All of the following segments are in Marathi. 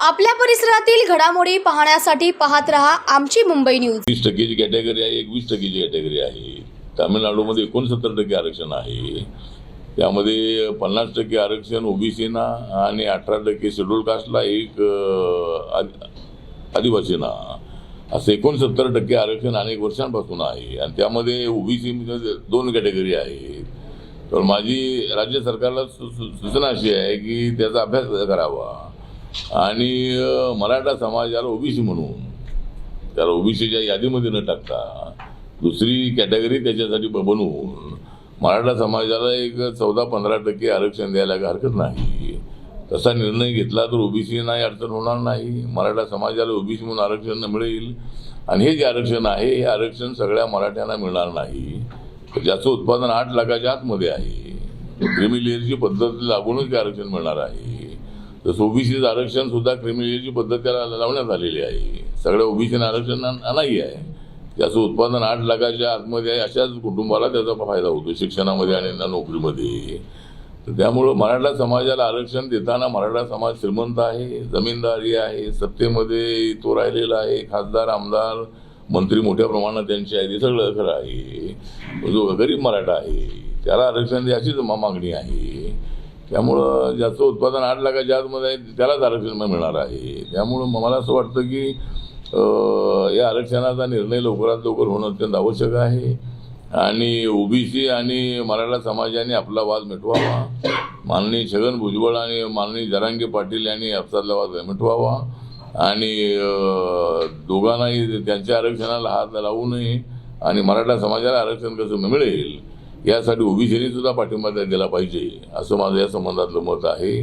आपल्या परिसरातील घडामोडी पाहण्यासाठी पाहत रहा आमची मुंबई न्यूज. वीस टक्केची कॅटेगरी आहे एकवीस टक्केची कॅटेगरी आहे. तामिळनाडूमध्ये एकोणसत्तर टक्के आरक्षण आहे. त्यामध्ये पन्नास टक्के आरक्षण ओबीसीना आणि अठरा टक्के शेड्यूल कास्टला एक आदिवासींना. असं एकोणसत्तर टक्के आरक्षण अनेक वर्षांपासून आहे. आणि त्यामध्ये ओबीसी दोन कॅटेगरी आहेत. तर माझी राज्य सरकारला सु- सु- सूचना अशी आहे की त्याचा अभ्यास करावा. आणि मराठा समाजाला ओबीसी म्हणून. त्याला ओबीसीच्या यादीमध्ये न टाकता दुसरी कॅटेगरी त्याच्यासाठी ब- बनवून मराठा समाजाला एक चौदा पंधरा टक्के आरक्षण द्यायला हरकत नाही. तसा निर्णय घेतला तर ओबीसीना अडचण होणार नाही. मराठा समाजाला ओबीसी म्हणून आरक्षण मिळेल. आणि हे जे आरक्षण आहे हे आरक्षण सगळ्या मराठ्यांना मिळणार नाही. ज्याचं उत्पादन आठ लाखाच्या आतमध्ये आहे. क्रिमिलेअरची पद्धत लागूनच ते आरक्षण मिळणार आहे. तसं ओबीसीचं आरक्षण सुद्धा क्रिमिलेअरची पद्धत त्याला लावण्यात आलेली आहे. सगळ्या ओबीसीनं आरक्षण नाही आहे. त्याचं उत्पादन आठ लाखाच्या आतमध्ये आहे अशाच कुटुंबाला त्याचा फायदा होतो शिक्षणामध्ये आणि नोकरीमध्ये. तर त्यामुळं मराठा समाजाला आरक्षण देताना मराठा समाज श्रीमंत आहे जमीनदारी आहे सत्तेमध्ये तो राहिलेला आहे खासदार आमदार मंत्री मोठ्या प्रमाणात त्यांचे आहे ते सगळं खरं आहे. जो गरीब मराठा आहे त्याला आरक्षण द्यायचीच मा- मागणी आहे. त्यामुळं ज्याचं उत्पादन आठ लाखाच्या आतमध्ये आहे त्यालाच आरक्षण मिळणार आहे. त्यामुळं मला असं वाटतं की या आरक्षणाचा निर्णय लवकरात लवकर होणं अत्यंत आवश्यक आहे. आणि ओबीसी आणि मराठा समाजाने आपला वाद मिटवावा. माननीय छगन भुजबळ आणि माननीय जरांगे पाटील यांनी आपसातला वाद मिटवावा. आणि दोघांनाही त्यांच्या आरक्षणाला हात लावू नये आणि मराठा समाजाला आरक्षण कसं मिळेल यासाठी ओबीसीने सुद्धा पाठिंबा द्या- दिला पाहिजे असं माझं या संबंधातलं मत आहे.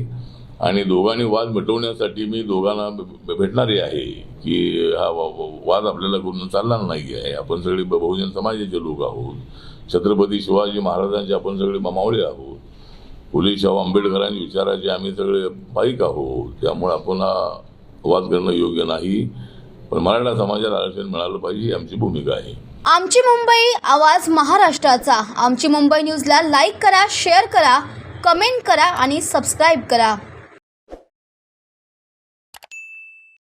आणि दोघांनी वाद मिटवण्यासाठी मी दोघांना भे- भेटणारे आहे की हा वा- वाद आपल्याला करून चालणार नाही आहे आपण सगळे बहुजन समाजाचे लोक आहोत. छत्रपती शिवाजी महाराजांचे आपण सगळे मावळे आहोत. फुले शाहू आंबेडकरांच्या विचाराचे आम्ही सगळे पाईक आहोत. त्यामुळे आपण हा वाद करणं योग्य नाही. पण मराठा समाजाला आरक्षण मिळालं पाहिजे ही आमची भूमिका आहे. आमची मुंबई आवाज महाराष्ट्राचा. आमची मुंबई न्यूजला लाईक करा शेअर करा कमेंट करा आणि सबस्क्राईब करा.